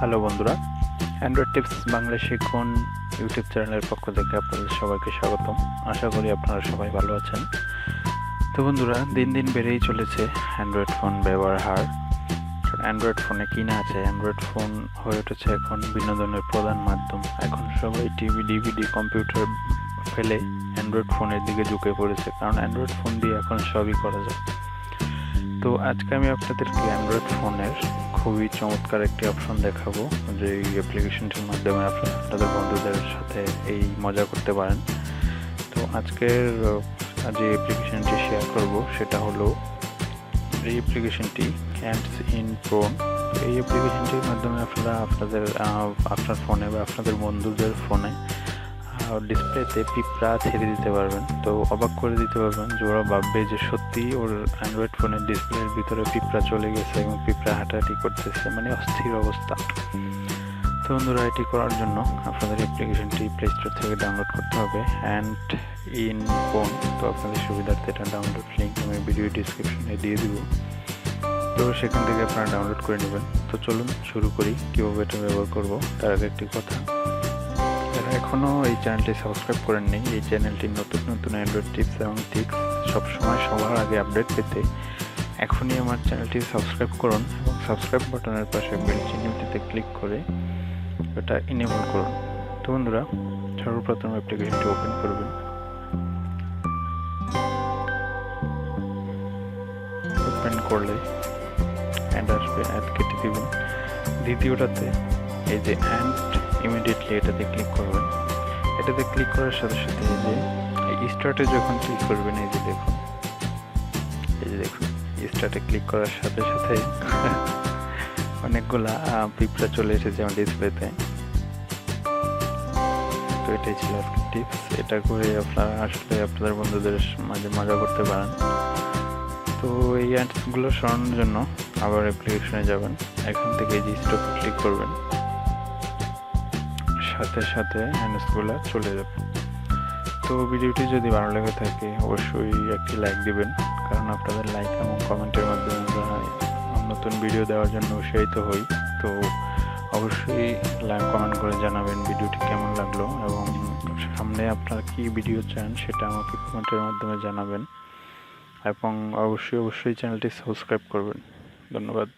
Hello বন্ধুরা Android tips Bangla শিখুন YouTube চ্যানেলের পক্ষ থেকে আপনাদের সবাইকে স্বাগতম। আশা করি আপনারা সবাই ভালো আছেন। তো বন্ধুরা, দিন দিন বেড়েই চলেছে অ্যান্ড্রয়েড ফোন ব্যবহার হার। অ্যান্ড্রয়েড ফোনে কী না আছে? অ্যান্ড্রয়েড ফোন হয়ে উঠেছে এখন বিনোদনের প্রধান মাধ্যম। এখন সবাই টিভি ডিভিডি কম্পিউটার ফেলে অ্যান্ড্রয়েড ফোনের দিকে ঝুঁকে পড়েছে। কারণ অ্যান্ড্রয়েড ফোন দিয়ে এখন সবই করা যায়। তো আজকে আমি আপনাদেরকে অ্যান্ড্রয়েড ফোনের খুবই চমৎকার একটি অপশন দেখাবো, যে এই অ্যাপ্লিকেশনটির মাধ্যমে আপনারা আপনাদের বন্ধুদের সাথে এই মজা করতে পারেন। তো আজকের যে অ্যাপ্লিকেশনটি শেয়ার করব, সেটা হলো এই অ্যাপ্লিকেশনটি ক্যান্টস ইন প্রোন এই অ্যাপ্লিকেশনটির মাধ্যমে আপনারা আপনাদের আপনার ফোনে বা আপনাদের বন্ধুদের ফোনে ডিসপ্লেতে পিঁপড়া ছেড়ে দিতে পারবেন। তো অবাক করে দিতে পারবেন যে ওরা ভাববে যে সত্যি ওর অ্যান্ড্রয়েড ফোনের ডিসপ্লের ভিতরে পিঁপড়া চলে গেছে এবং পিঁপড়া হাঁটাহাঁটি করতেছে। মানে অস্থির অবস্থা। তো বন্ধুরা, এটি করার জন্য আপনাদের অ্যাপ্লিকেশনটি প্লে স্টোর থেকে ডাউনলোড করতে হবে অ্যান্ড ইন ফোন তো আপনাদের সুবিধার্থে এটা ডাউনলোড লিঙ্ক আমি ভিডিও ডিসক্রিপশনে দিয়ে দিব। তো সেখান থেকে আপনারা ডাউনলোড করে নেবেন। তো চলুন শুরু করি, কীভাবে এটা ব্যবহার করব, তার আগে একটি কথা। এখনও এই চ্যানেলটি সাবস্ক্রাইব করেন করেননি। এই চ্যানেলটি নতুন নতুন অ্যান্ড্রয়েড টিপস এবং টিক্স সবসময় সবার আগে আপডেট পেতে এখনই আমার চ্যানেলটি সাবস্ক্রাইব করুন এবং সাবস্ক্রাইব বাটনের পাশে বেল চিহ্নটিতে ক্লিক করে এটা ইনেবল করুন। তো বন্ধুরা, সর্বপ্রথম অ্যাপ্লিকেশনটি ওপেন করবেন। ওপেন করলে অ্যাড আসবে অ্যাড কেটে দিবেন দ্বিতীয়টাতে এই যে অ্যান্ড ইমিডিয়েটলি এটাতে ক্লিক করবেন। এটাতে ক্লিক করার সাথে সাথে এই যে স্টার্টে যখন ক্লিক করবেন, এই যে দেখুন। এই যে দেখুন স্টার্টে ক্লিক করার সাথে সাথে অনেকগুলা পিঁপড়া চলে এসেছে আমার ডিসপ্লেতে তো। এটাই ছিল আজকের টিপস এটা করে আপনারা, আসলে আপনাদের বন্ধুদের মাঝে মজা করতে পারেন। তো এই অ্যাডসগুলো সরানোর জন্য আবার অ্যাপ্লিকেশনে যাবেন। এখান থেকে এই যে স্টপে ক্লিক করবেন। সাথে সাথে অ্যাডসগুলো চলে যাবে। তো ভিডিওটি যদি ভালো লেগে থাকে, অবশ্যই একটি লাইক দিবেন। কারণ আপনাদের লাইক এবং কমেন্টের মাধ্যমে আমরা নতুন ভিডিও দেওয়ার জন্য উৎসাহিত হই। তো অবশ্যই লাইক কমেন্ট করে জানাবেন ভিডিওটি কেমন লাগল এবং সামনে আপনারা কি ভিডিও চান সেটা আমাকে কমেন্টের মাধ্যমে জানাবেন। এবং অবশ্যই অবশ্যই চ্যানেলটি সাবস্ক্রাইব করবেন। ধন্যবাদ।